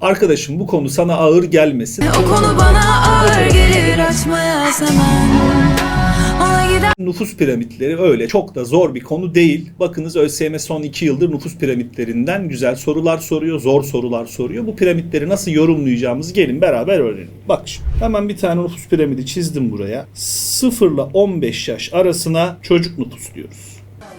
Arkadaşım bu konu sana ağır gelmesin. O konu bana ağır gelir açmaya hemen Nüfus piramitleri öyle çok da zor bir konu değil. Bakınız ÖSYM son 2 yıldır nüfus piramitlerinden güzel sorular soruyor, zor sorular soruyor. Bu piramitleri nasıl yorumlayacağımızı gelin beraber öğrenelim. Bak şimdi hemen bir tane nüfus piramidi çizdim buraya. 0 ile 15 yaş arasına çocuk nüfus diyoruz.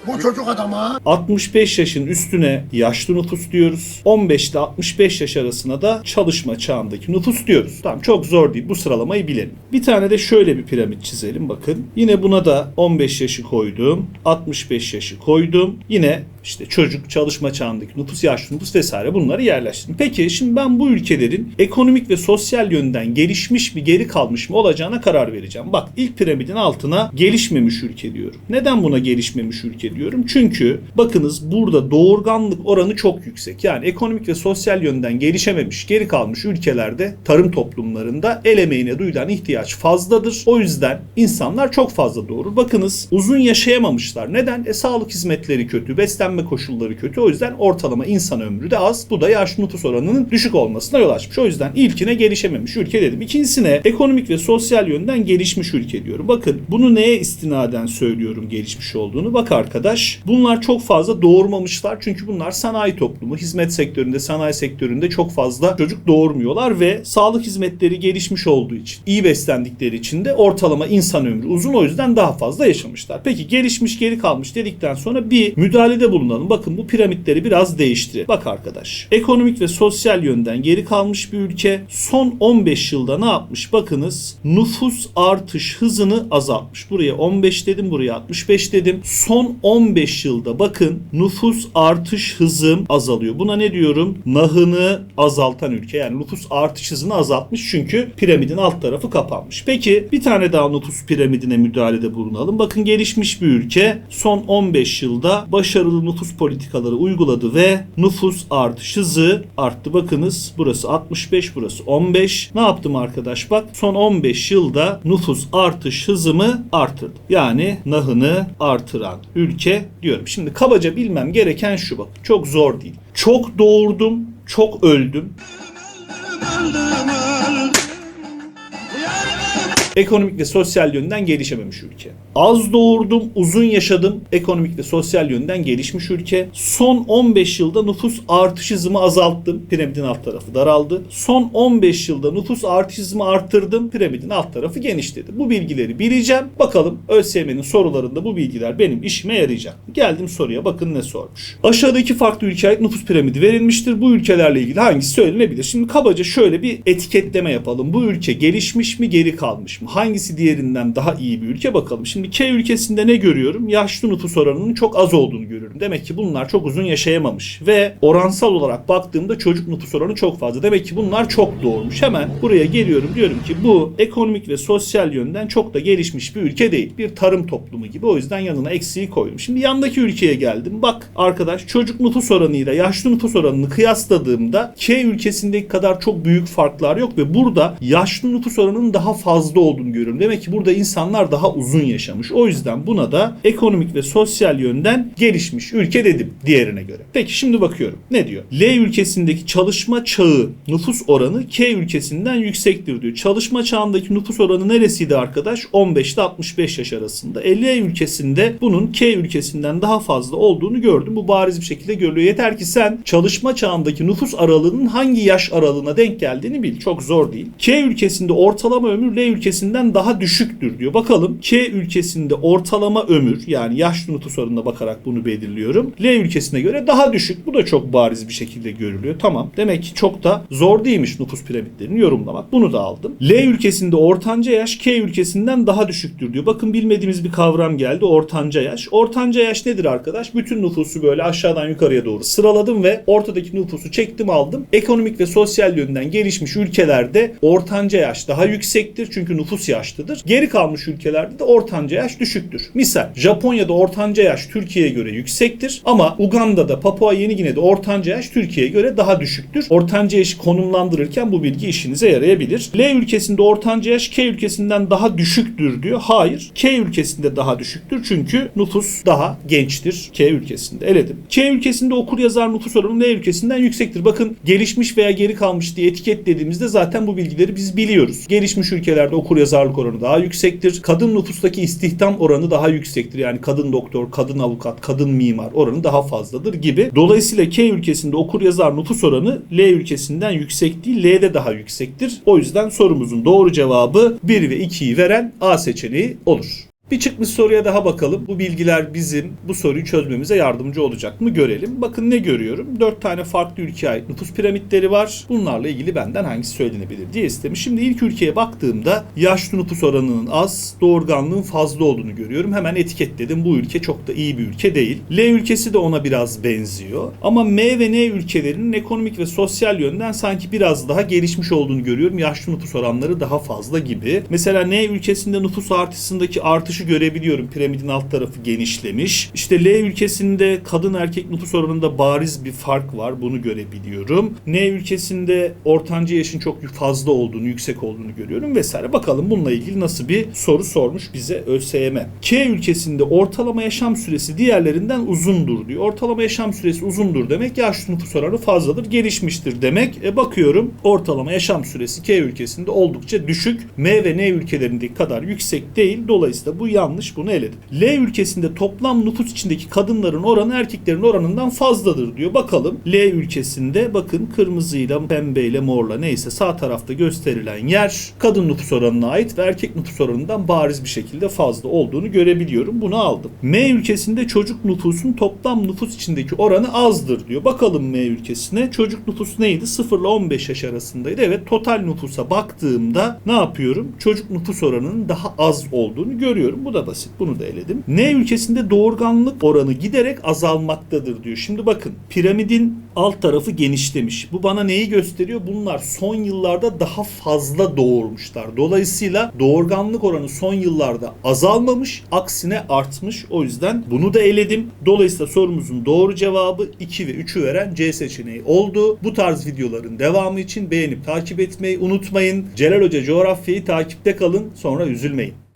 Bu çocuk adama 65 yaşın üstüne yaşlı nüfus diyoruz. 15 ile 65 yaş arasına da çalışma çağındaki nüfus diyoruz. Tamam çok zor değil bu sıralamayı bilelim. Bir tane de şöyle bir piramit çizelim bakın. Yine buna da 15 yaşı koydum. 65 yaşı koydum. Yine işte çocuk, çalışma çağındaki nüfus, yaşlı nüfus vesaire bunları yerleştirdim. Peki şimdi ben bu ülkelerin ekonomik ve sosyal yönden gelişmiş mi geri kalmış mı olacağına karar vereceğim. Bak ilk piramidin altına gelişmemiş ülke diyorum. Neden buna gelişmemiş ülke diyorum? Çünkü bakınız burada doğurganlık oranı çok yüksek. Yani ekonomik ve sosyal yönden gelişememiş, geri kalmış ülkelerde tarım toplumlarında el emeğine duyulan ihtiyaç fazladır. O yüzden insanlar çok fazla doğurur. Bakınız uzun yaşayamamışlar. Neden? E sağlık hizmetleri kötü, beslenme koşulları kötü. O yüzden ortalama insan ömrü de az. Bu da yaş nüfus oranının düşük olmasına yol açmış. O yüzden ilkine gelişememiş ülke dedim. İkincisine ekonomik ve sosyal yönden gelişmiş ülke diyorum. Bakın bunu neye istinaden söylüyorum gelişmiş olduğunu. Bak arkadaş bunlar çok fazla doğurmamışlar. Çünkü bunlar sanayi toplumu. Hizmet sektöründe, sanayi sektöründe çok fazla çocuk doğurmuyorlar ve sağlık hizmetleri gelişmiş olduğu için, iyi beslendikleri için de ortalama insan ömrü uzun. O yüzden daha fazla yaşamışlar. Peki gelişmiş geri kalmış dedikten sonra bir müdahalede bulunalım. Bakın bu piramitleri biraz değiştirelim. Bak arkadaş. Ekonomik ve sosyal yönden geri kalmış bir ülke. Son 15 yılda ne yapmış? Bakınız nüfus artış hızını azaltmış. Buraya 15 dedim, buraya 65 dedim. Son 15 yılda bakın nüfus artış hızım azalıyor. Buna ne diyorum? Nahını azaltan ülke. Yani nüfus artış hızını azaltmış çünkü piramidin alt tarafı kapanmış. Peki bir tane daha nüfus piramidine müdahalede bulunalım. Bakın gelişmiş bir ülke son 15 yılda başarılı nüfus politikaları uyguladı ve nüfus artış hızı arttı. Bakınız burası 65, burası 15. Ne yaptım arkadaş? Bak son 15 yılda nüfus artış hızımı artırdı. Yani nahını artıran ülke diyorum. Şimdi kabaca bilmem gereken şu bak. Çok zor değil. Çok doğurdum, çok öldüm. Ekonomik ve sosyal yönden gelişememiş ülke. Az doğurdum, uzun yaşadım. Ekonomik ve sosyal yönden gelişmiş ülke. Son 15 yılda nüfus artış hızımı azalttım. Piramidin alt tarafı daraldı. Son 15 yılda nüfus artış hızımı arttırdım. Piramidin alt tarafı genişledi. Bu bilgileri bileceğim. Bakalım ÖSYM'nin sorularında bu bilgiler benim işime yarayacak. Geldim soruya bakın ne sormuş. Aşağıda iki farklı ülkeye nüfus piramidi verilmiştir. Bu ülkelerle ilgili hangisi söylenebilir? Şimdi kabaca şöyle bir etiketleme yapalım. Bu ülke gelişmiş mi geri kalmış mı? Hangisi diğerinden daha iyi bir ülke bakalım. Şimdi K ülkesinde ne görüyorum? Yaşlı nüfus oranının çok az olduğunu görüyorum. Demek ki bunlar çok uzun yaşayamamış. Ve oransal olarak baktığımda çocuk nüfus oranı çok fazla. Demek ki bunlar çok doğurmuş. Hemen buraya geliyorum diyorum ki bu ekonomik ve sosyal yönden çok da gelişmiş bir ülke değil. Bir tarım toplumu gibi. O yüzden yanına eksiği koydum. Şimdi yandaki ülkeye geldim. Bak arkadaş çocuk nüfus oranıyla yaşlı nüfus oranını kıyasladığımda K ülkesindeki kadar çok büyük farklar yok ve burada yaşlı nüfus oranının daha fazla olduğunu görüyorum. Demek ki burada insanlar daha uzun yaşamış. O yüzden buna da ekonomik ve sosyal yönden gelişmiş ülke dedim diğerine göre. Peki şimdi bakıyorum. Ne diyor? L ülkesindeki çalışma çağı nüfus oranı K ülkesinden yüksektir diyor. Çalışma çağındaki nüfus oranı neresiydi arkadaş? 15 ile 65 yaş arasında. E, L ülkesinde bunun K ülkesinden daha fazla olduğunu gördüm. Bu bariz bir şekilde görülüyor. Yeter ki sen çalışma çağındaki nüfus aralığının hangi yaş aralığına denk geldiğini bil. Çok zor değil. K ülkesinde ortalama ömür L ülkesinden daha düşüktür diyor. Bakalım K ülkesinde ortalama ömür yani yaşlı nüfus oranına bakarak bunu belirliyorum. L ülkesine göre daha düşük. Bu da çok bariz bir şekilde görülüyor. Tamam. Demek ki çok da zor değilmiş nüfus piramitlerini yorumlamak. Bunu da aldım. L ülkesinde ortanca yaş K ülkesinden daha düşüktür diyor. Bakın bilmediğimiz bir kavram geldi. Ortanca yaş. Ortanca yaş nedir arkadaş? Bütün nüfusu böyle aşağıdan yukarıya doğru sıraladım ve ortadaki nüfusu çektim aldım. Ekonomik ve sosyal yönden gelişmiş ülkelerde ortanca yaş daha yüksektir. Çünkü nüfus nüfus yaşlıdır. Geri kalmış ülkelerde de ortanca yaş düşüktür. Misal Japonya'da ortanca yaş Türkiye'ye göre yüksektir ama Uganda'da, Papua Yeni Gine'de ortanca yaş Türkiye'ye göre daha düşüktür. Ortanca yaşı konumlandırırken bu bilgi işinize yarayabilir. L ülkesinde ortanca yaş K ülkesinden daha düşüktür diyor. Hayır. K ülkesinde daha düşüktür çünkü nüfus daha gençtir K ülkesinde. Eledim. K ülkesinde okur yazar nüfus oranı L ülkesinden yüksektir. Bakın gelişmiş veya geri kalmış diye etiketlediğimizde zaten bu bilgileri biz biliyoruz. Gelişmiş ülkelerde okur yazarlık oranı daha yüksektir. Kadın nüfustaki istihdam oranı daha yüksektir. Yani kadın doktor, kadın avukat, kadın mimar oranı daha fazladır gibi. Dolayısıyla K ülkesinde okur yazar nüfus oranı L ülkesinden yüksek değil, L'de daha yüksektir. O yüzden sorumuzun doğru cevabı 1 ve 2'yi veren A seçeneği olur. Bir çıkmış soruya daha bakalım. Bu bilgiler bizim bu soruyu çözmemize yardımcı olacak mı görelim. Bakın ne görüyorum? 4 tane farklı ülkeye ait nüfus piramitleri var. Bunlarla ilgili benden hangisi söylenebilir diye istemiş. Şimdi ilk ülkeye baktığımda yaşlı nüfus oranının az, doğurganlığın fazla olduğunu görüyorum. Hemen etiketledim. Bu ülke çok da iyi bir ülke değil. L ülkesi de ona biraz benziyor. Ama M ve N ülkelerinin ekonomik ve sosyal yönden sanki biraz daha gelişmiş olduğunu görüyorum. Yaşlı nüfus oranları daha fazla gibi. Mesela N ülkesinde nüfus artışındaki artışı görebiliyorum. Piramidin alt tarafı genişlemiş. İşte L ülkesinde kadın erkek nüfus oranında bariz bir fark var. Bunu görebiliyorum. N ülkesinde ortanca yaşın çok fazla olduğunu, yüksek olduğunu görüyorum vesaire. Bakalım bununla ilgili nasıl bir soru sormuş bize ÖSYM. K ülkesinde ortalama yaşam süresi diğerlerinden uzundur diyor. Ortalama yaşam süresi uzundur demek yaşlı nüfus oranı fazladır, gelişmiştir demek. E bakıyorum ortalama yaşam süresi K ülkesinde oldukça düşük. M ve N ülkelerindeki kadar yüksek değil. Dolayısıyla bu yanlış bunu eledim. L ülkesinde toplam nüfus içindeki kadınların oranı erkeklerin oranından fazladır diyor. Bakalım L ülkesinde bakın kırmızıyla, pembeyle, morla neyse sağ tarafta gösterilen yer kadın nüfus oranına ait ve erkek nüfus oranından bariz bir şekilde fazla olduğunu görebiliyorum. Bunu aldım. M ülkesinde çocuk nüfusun toplam nüfus içindeki oranı azdır diyor. Bakalım M ülkesine. Çocuk nüfus neydi? 0 ile 15 yaş arasındaydı. Evet total nüfusa baktığımda ne yapıyorum? Çocuk nüfus oranının daha az olduğunu görüyorum. Bu da basit. Bunu da eledim. N ülkesinde doğurganlık oranı giderek azalmaktadır diyor. Şimdi bakın piramidin alt tarafı genişlemiş. Bu bana neyi gösteriyor? Bunlar son yıllarda daha fazla doğurmuşlar. Dolayısıyla doğurganlık oranı son yıllarda azalmamış, aksine artmış. O yüzden bunu da eledim. Dolayısıyla sorumuzun doğru cevabı 2 ve 3'ü veren C seçeneği oldu. Bu tarz videoların devamı için beğenip takip etmeyi unutmayın. Celal Hoca coğrafyayı takipte kalın sonra üzülmeyin.